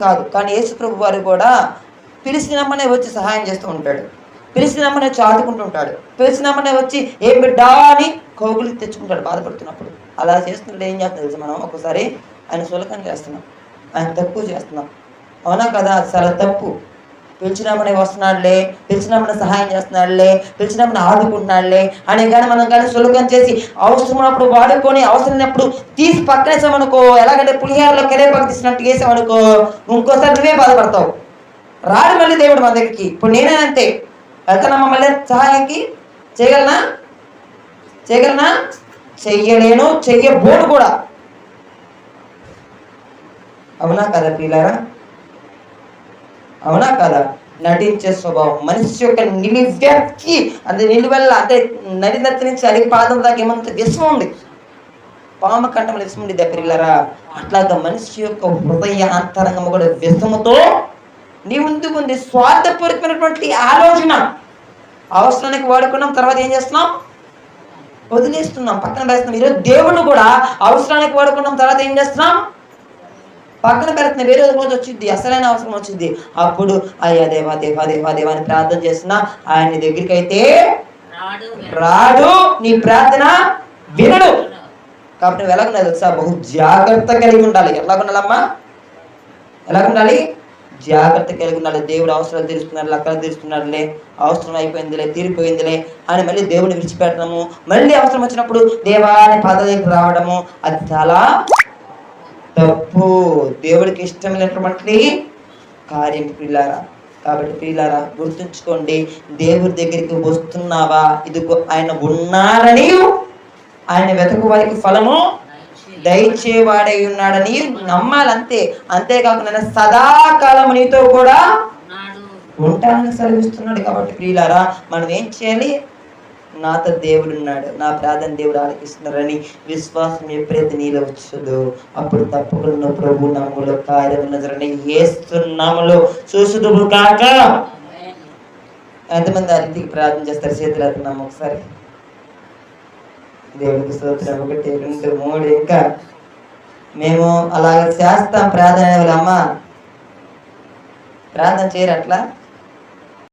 కాదు. కానీ యేసుప్రభు వారు కూడా పిలిచినమ్మనే వచ్చి సహాయం చేస్తూ ఉంటాడు. పిలిచినమ్మనే చాటుకుంటూ ఉంటాడు. పిలిచినమ్మనే వచ్చి ఏం బిడ్డా అని కోగులు తెచ్చుకుంటాడు బాధపడుతున్నప్పుడు. అలా చేస్తున్నప్పుడు ఏం చేస్తాం తెలుసు మనం? ఒకసారి ఆయన సులకం చేస్తున్నాం. ఆయన తక్కువ చేస్తున్నాం. అవునా కదా? చాలా తప్పు. పిలిచినమ్మనే వస్తున్నాడులే పిలిచినమ్మని సహాయం చేస్తున్నాడులే పిలిచినమ్మని ఆదుకుంటున్నాడులే అని కానీ మనం కానీ సులభం చేసి అవసరమైనప్పుడు వాడుకొని అవసరమైనప్పుడు తీసి పక్కనేసామనుకో ఎలాగంటే పులిహారలో కరేపాకు తీసినట్టు వేసామనుకో ఇంకోసారి నువ్వే బాధపడతావు. రాడు మళ్ళీ దేవుడు మా దగ్గరికి. ఇప్పుడు నేనే అంతే. వెళ్తానమ్మా మళ్ళీ సహాయానికి? చేయగలనా? చేయగలనా? చెయ్యలేను చెయ్యబోను కూడా. అవునా కదా పిల్లరా అవునా కదా? నటించే స్వభావం. మనిషి యొక్క నిలువ్యక్తి అంటే నిలువెల్ల అంటే నడినత్తి నుంచి అడిగి పాదం దాకా ఏమంత విషం ఉంది. పామ కంఠములు విషం ఉంది దగ్గరలరా అట్లాగా మనిషి యొక్క హృదయ అంతరంగము కూడా విషముతో నీ ముందు ఉంది. స్వార్థపూరితమైనటువంటి ఆలోచన. అవసరానికి వాడుకున్నాం తర్వాత ఏం చేస్తున్నాం? వదిలేస్తున్నాం పక్కన వేస్తున్నాం. ఈరోజు దేవుడు కూడా అవసరానికి వాడుకున్నాం తర్వాత ఏం చేస్తున్నాం? పక్కన పెడుతున్న వేరే రోజు వచ్చింది అసలైన అవసరం వచ్చింది అప్పుడు అయ్యా దేవా దేవా దేవా దేవా అని ప్రార్థన చేస్తున్నా. ఆయన దగ్గరికి అయితే రాడు. నీ ప్రార్థన వినడు. కాబట్టి నువ్వు ఎలాగుండాలి తెలుసా? బహు జాగ్రత్త కలిగి ఉండాలి. ఎలా ఉండాలమ్మా ఎలా ఉండాలి జాగ్రత్త కలిగి ఉండాలి. దేవుడు అవసరాలు తీరుస్తున్నాడు లెక్కలు తీరుస్తున్నాడులే అవసరం అయిపోయిందిలే తీరిపోయిందిలే అని మళ్ళీ దేవుడిని విడిచిపెట్టడము మళ్ళీ అవసరం వచ్చినప్పుడు దేవాని పాద దగ్గర రావడము అది చాలా తప్పు. దేవుడికి ఇష్టమైనటువంటి కార్యం ప్రియులారా. కాబట్టి ప్రియులారా గుర్తుంచుకోండి దేవుడి దగ్గరికి వస్తున్నావా? ఇదిగో ఆయన ఉన్నాడని ఆయన వెతకు వారికి ఫలము దయచేవాడై ఉన్నాడని నమ్మాలంతే. అంతేకాకుండా సదాకాలం నీతో కూడా ఉంటానని సెలవిస్తున్నాడు కాబట్టి ప్రియులారా మనం ఏం చేయాలి? నాతో దేవుడు ఉన్నాడు. నా ప్రార్థన దేవుడు ఆలకిస్తున్నారని విశ్వాసం ఎప్పుడైతే నీలో వచ్చదో అప్పుడు తప్పకుండా ప్రభు నమ్ములో కార్యం నజరని ఏస్తున్నాములో చూసుదువు కాక. ఎంతమంది అతిథికి ప్రార్థన చేస్తారు? చేతులు ఎత్తున్నాము ఒకసారి. దేవుడికి స్తోత్రం. ఒకటి రెండు మూడు ఇంకా. మేము అలాగ చేస్తాం ప్రార్థన అమ్మ ప్రార్థన చేయరు అట్లా?